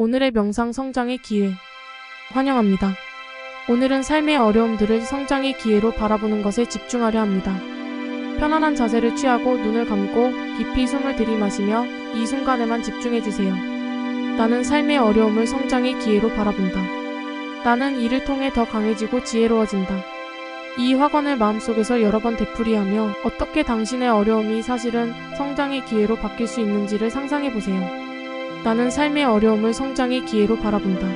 오늘의 명상 성장의 기회. 환영합니다. 오늘은 삶의 어려움들을 성장의 기회로 바라보는 것에 집중하려 합니다. 편안한 자세를 취하고 눈을 감고 깊이 숨을 들이마시며 이 순간에만 집중해 주세요. 나는 삶의 어려움을 성장의 기회로 바라본다. 나는 이를 통해 더 강해지고 지혜로워진다. 이 확언을 마음속에서 여러 번 되풀이하며 어떻게 당신의 어려움이 사실은 성장의 기회로 바뀔 수 있는지를 상상해 보세요. 나는 삶의 어려움을 성장의 기회로 바라본다.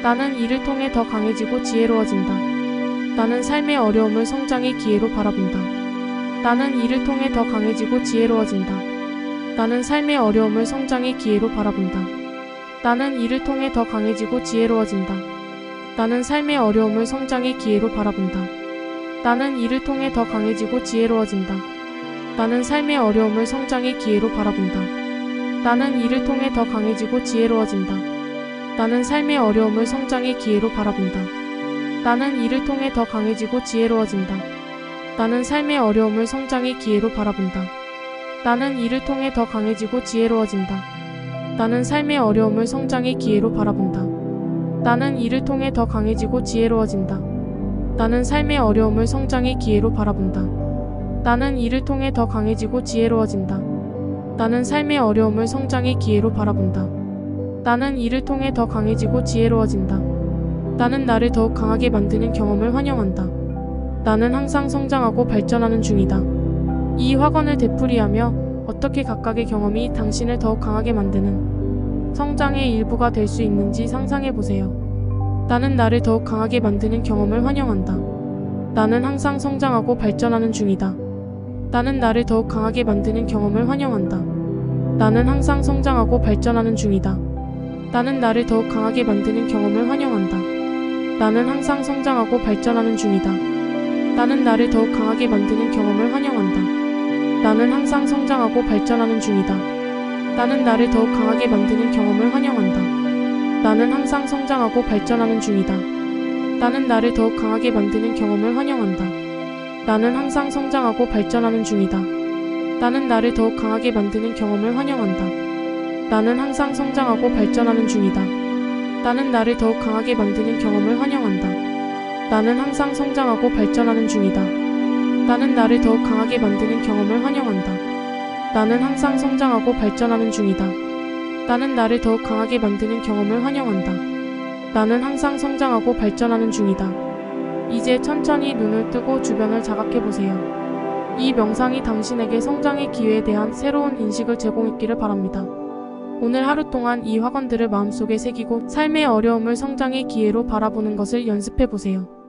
나는 이를 통해 더 강해지고 지혜로워진다. 나는 삶의 어려움을 성장의 기회로 바라본다. 나는 이를 통해 더 강해지고 지혜로워진다. 나는 삶의 어려움을 성장의 기회로 바라본다. 나는 이를 통해 더 강해지고 지혜로워진다. 나는 삶의 어려움을 성장의 기회로 바라본다. 나는 이를 통해 더 강해지고 지혜로워진다. 나는 삶의 어려움을 성장의 기회로 바라본다. 나는 이를 통해 더 강해지고 지혜로워진다. 나는 삶의 어려움을 성장의 기회로 바라본다. 나는 이를 통해 더 강해지고 지혜로워진다. 나는 삶의 어려움을 성장의 기회로 바라본다. 나는 이를 통해 더 강해지고 지혜로워진다. 나는 삶의 어려움을 성장의 기회로 바라본다. 나는 이를 통해 더 강해지고 지혜로워진다. 나는 삶의 어려움을 성장의 기회로 바라본다. 나는 이를 통해 더 강해지고 지혜로워진다. 나는 삶의 어려움을 성장의 기회로 바라본다. 나는 이를 통해 더 강해지고 지혜로워진다. 나는 나를 더욱 강하게 만드는 경험을 환영한다. 나는 항상 성장하고 발전하는 중이다. 이 확언을 되풀이하며 어떻게 각각의 경험이 당신을 더욱 강하게 만드는 성장의 일부가 될 수 있는지 상상해 보세요. 나는 나를 더욱 강하게 만드는 경험을 환영한다. 나는 항상 성장하고 발전하는 중이다. 나는 나를 더욱 강하게 만드는 경험을 환영한다. 나는 항상 성장하고 발전하는 중이다. 나는 나를 더욱 강하게 만드는 경험을 환영한다. 나는 항상 성장하고 발전하는 중이다. 나는 나를 더욱 강하게 만드는 경험을 환영한다. 나는 항상 성장하고 발전하는 중이다. 나는 나를 더욱 강하게 만드는 경험을 환영한다. 나는 항상 성장하고 발전하는 중이다. 나는 나를 더욱 강하게 만드는 경험을 환영한다. 나는 항상 성장하고 발전하는 중이다. 나는 나를 더욱 강하게 만드는 경험을 환영한다. 나는 항상 성장하고 발전하는 중이다. 나는 나를 더욱 강하게 만드는 경험을 환영한다. 나는 항상 성장하고 발전하는 중이다. 나는 나를 더욱 강하게 만드는 경험을 환영한다. 나는 항상 성장하고 발전하는 중이다. 나는 나를 더욱 강하게 만드는 경험을 환영한다. 나는 항상 성장하고 발전하는 중이다. 이제 천천히 눈을 뜨고 주변을 자각해 보세요. 이 명상이 당신에게 성장의 기회에 대한 새로운 인식을 제공했기를 바랍니다. 오늘 하루 동안 이 확언들을 마음속에 새기고 삶의 어려움을 성장의 기회로 바라보는 것을 연습해 보세요.